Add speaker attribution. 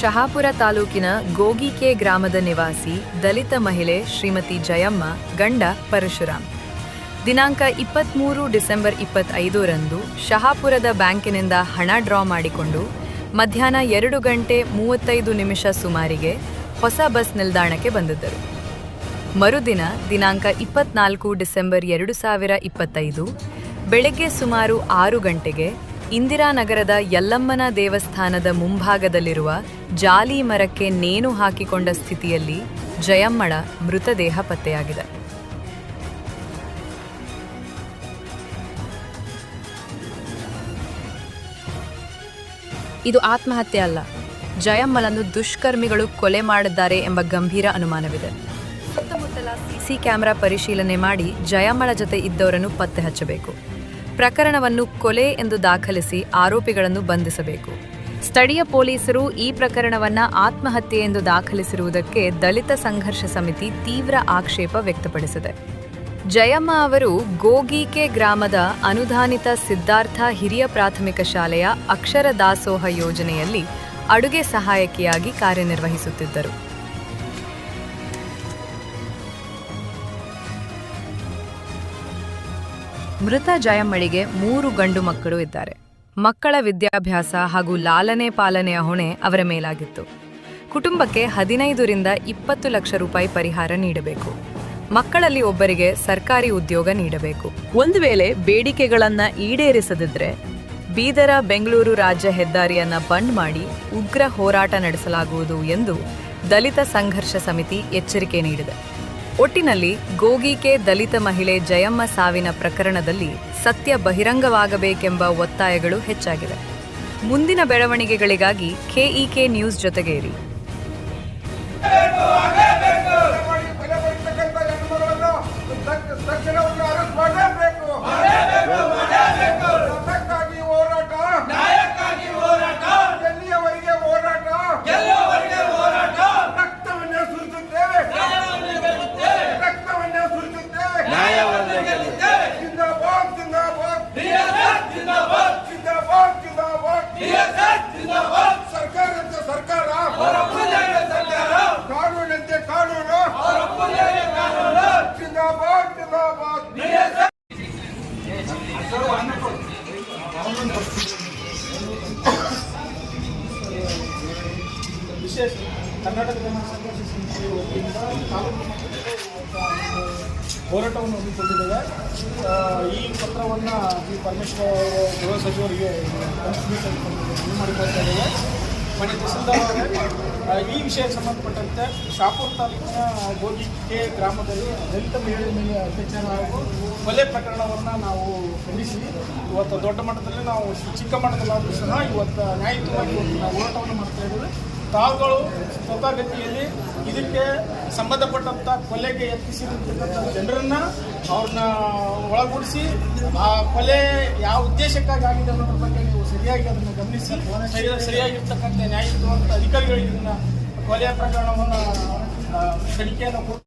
Speaker 1: ಶಹಾಪುರ ತಾಲೂಕಿನ ಗೋಗಿಕೆ ಗ್ರಾಮದ ನಿವಾಸಿ ದಲಿತ ಮಹಿಳೆ ಶ್ರೀಮತಿ ಜಯಮ್ಮ ಗಂಡ ಪರಶುರಾಮ್. ದಿನಾಂಕ ಇಪ್ಪತ್ತ್ಮೂರು ಡಿಸೆಂಬರ್ ಇಪ್ಪತ್ತೈದರಂದು ಶಹಾಪುರದ ಬ್ಯಾಂಕಿನಿಂದ ಹಣ ಡ್ರಾ ಮಾಡಿಕೊಂಡು ಮಧ್ಯಾಹ್ನ ಎರಡು ಗಂಟೆ ಮೂವತ್ತೈದು ನಿಮಿಷ ಸುಮಾರಿಗೆ ಹೊಸ ಬಸ್ ನಿಲ್ದಾಣಕ್ಕೆ ಬಂದಿದ್ದರು. ಮರುದಿನ ದಿನಾಂಕ ಇಪ್ಪತ್ನಾಲ್ಕು ಡಿಸೆಂಬರ್ ಎರಡು ಸಾವಿರ ಇಪ್ಪತ್ತೈದು ಬೆಳಗ್ಗೆ ಸುಮಾರು ಆರು ಗಂಟೆಗೆ ಇಂದಿರಾನಗರದ ಯಲ್ಲಮ್ಮನ ದೇವಸ್ಥಾನದ ಮುಂಭಾಗದಲ್ಲಿರುವ ಜಾಲಿ ಮರಕ್ಕೆ ನೇಣು ಹಾಕಿಕೊಂಡ ಸ್ಥಿತಿಯಲ್ಲಿ ಜಯಮ್ಮಳ ಮೃತದೇಹ ಪತ್ತೆಯಾಗಿದೆ. ಇದು ಆತ್ಮಹತ್ಯೆ ಅಲ್ಲ. ಜಯಮ್ಮಳನ್ನು ದುಷ್ಕರ್ಮಿಗಳು ಕೊಲೆ ಮಾಡಿದ್ದಾರೆ ಎಂಬ ಗಂಭೀರ ಅನುಮಾನವಿದೆ. ಸುತ್ತಮುತ್ತಲ ಸಿಸಿ ಕ್ಯಾಮೆರಾ ಪರಿಶೀಲನೆ ಮಾಡಿ ಜಯಮ್ಮಳ ಜೊತೆ ಇದ್ದವರನ್ನು ಪತ್ತೆ ಹಚ್ಚಬೇಕು. ಪ್ರಕರಣವನ್ನು ಕೊಲೆ ಎಂದು ದಾಖಲಿಸಿ ಆರೋಪಿಗಳನ್ನು ಬಂಧಿಸಬೇಕು. ಸ್ಥಳೀಯ ಪೊಲೀಸರು ಈ ಪ್ರಕರಣವನ್ನು ಆತ್ಮಹತ್ಯೆ ಎಂದು ದಾಖಲಿಸಿರುವುದಕ್ಕೆ ದಲಿತ ಸಂಘರ್ಷ ಸಮಿತಿ ತೀವ್ರ ಆಕ್ಷೇಪ ವ್ಯಕ್ತಪಡಿಸಿದೆ. ಜಯಮ್ಮ ಅವರು ಗೋಗೀಕೆ ಗ್ರಾಮದ ಅನುದಾನಿತ ಸಿದ್ಧಾರ್ಥ ಹಿರಿಯ ಪ್ರಾಥಮಿಕ ಶಾಲೆಯ ಅಕ್ಷರ ದಾಸೋಹ ಯೋಜನೆಯಲ್ಲಿ ಅಡುಗೆ ಸಹಾಯಕಿಯಾಗಿ ಕಾರ್ಯನಿರ್ವಹಿಸುತ್ತಿದ್ದರು. ಮೃತ ಜಯಮ್ಮಳಿಗೆ ಮೂರು ಗಂಡು ಮಕ್ಕಳು ಇದ್ದಾರೆ. ಮಕ್ಕಳ ವಿದ್ಯಾಭ್ಯಾಸ ಹಾಗೂ ಲಾಲನೆ ಪಾಲನೆಯ ಹೊಣೆ ಅವರ ಮೇಲಾಗಿತ್ತು. ಕುಟುಂಬಕ್ಕೆ ಹದಿನೈದರಿಂದ ಇಪ್ಪತ್ತು ಲಕ್ಷ ರೂಪಾಯಿ ಪರಿಹಾರ ನೀಡಬೇಕು. ಮಕ್ಕಳಲ್ಲಿ ಒಬ್ಬರಿಗೆ ಸರ್ಕಾರಿ ಉದ್ಯೋಗ ನೀಡಬೇಕು. ಒಂದು ವೇಳೆ ಬೇಡಿಕೆಗಳನ್ನ ಈಡೇರಿಸದಿದ್ರೆ ಬೀದರ ಬೆಂಗಳೂರು ರಾಜ್ಯ ಹೆದ್ದಾರಿಯನ್ನ ಬಂದ್ ಮಾಡಿ ಉಗ್ರ ಹೋರಾಟ ನಡೆಸಲಾಗುವುದು ಎಂದು ದಲಿತ ಸಂಘರ್ಷ ಸಮಿತಿ ಎಚ್ಚರಿಕೆ ನೀಡಿದೆ. ಒಟ್ಟಿನಲ್ಲಿ ಗೋಗಿಕೆ ದಲಿತ ಮಹಿಳೆ ಜಯಮ್ಮ ಸಾವಿನ ಪ್ರಕರಣದಲ್ಲಿ ಸತ್ಯ ಬಹಿರಂಗವಾಗಬೇಕೆಂಬ ಒತ್ತಾಯಗಳು ಹೆಚ್ಚಾಗಿವೆ. ಮುಂದಿನ ಬೆಳವಣಿಗೆಗಳಿಗಾಗಿ ಕೆಇಕೆ ನ್ಯೂಸ್ ಜೊತೆಗೆ
Speaker 2: ಸರ್ಕಾರಂತೆ ಸರ್ಕಾರ. ಕಾನೂನಂತೆ ಕಾನೂನು. ಜಿಂದಾಬಾದ್ ಜಿಂದಾಬಾದ್.
Speaker 3: ವಿಶೇಷ ಕರ್ನಾಟಕ ಜನ ಸಂಘರ್ಷ ಸಮಿತಿ ವತಿಯಿಂದ ತಾಲೂಕು ಮಟ್ಟದಲ್ಲಿ ಹೋರಾಟವನ್ನು ಹಮ್ಮಿಕೊಂಡಿದ್ದೇವೆ. ಈ ಪತ್ರವನ್ನು ಈ ಪರಮೇಶ್ವರ ಗೃಹ ಸಚಿವರಿಗೆ ಮಾಡಿಕೊಳ್ತಾ ಇದ್ದೇವೆ. ಮನೆ ತಹಸೀಲ್ದಾರ್ ಈ ವಿಷಯಕ್ಕೆ ಸಂಬಂಧಪಟ್ಟಂತೆ ಶಾಪುರ ತಾಲೂಕಿನ ಗೋಜಿಕೆ ಗ್ರಾಮದಲ್ಲಿ ದಲಿತ ಮಹಿಳೆಯ ಮೇಲೆ ಅತ್ಯಾಚಾರ ಹಾಗೂ ಕೊಲೆ ಪ್ರಕರಣವನ್ನು ನಾವು ಖಂಡಿಸಿ, ಇವತ್ತು ದೊಡ್ಡ ಮಟ್ಟದಲ್ಲಿ ನಾವು ಚಿಕ್ಕ ಮಟ್ಟದಲ್ಲಾದರೂ ಸಹ ಇವತ್ತು ನ್ಯಾಯಯುತವಾಗಿ ಹೋರಾಟವನ್ನು ಮಾಡ್ತಾ ಇದ್ದೇವೆ. ತಾವುಗಳು ಸ್ವತಃಗತಿಯಲ್ಲಿ ಇದಕ್ಕೆ ಸಂಬಂಧಪಟ್ಟಂಥ ಕೊಲೆಗೆ ಯತ್ನಿಸಿರ್ತಕ್ಕಂಥ ಜನರನ್ನು ಅವ್ರನ್ನ ಒಳಗೂಡಿಸಿ ಆ ಕೊಲೆ ಯಾವ ಉದ್ದೇಶಕ್ಕಾಗಿ ಆಗಿದೆ ಅನ್ನೋದ್ರ ಬಗ್ಗೆ ನೀವು ಸರಿಯಾಗಿ ಅದನ್ನು ಗಮನಿಸಿ, ಸರಿ ಸರಿಯಾಗಿರ್ತಕ್ಕಂಥ ನ್ಯಾಯಯುತವಂಥ ಅಧಿಕಾರಿಗಳಿಗೆ ಇದನ್ನು ಕೊಲೆಯ ಪ್ರಕರಣವನ್ನು ತನಿಖೆಯನ್ನು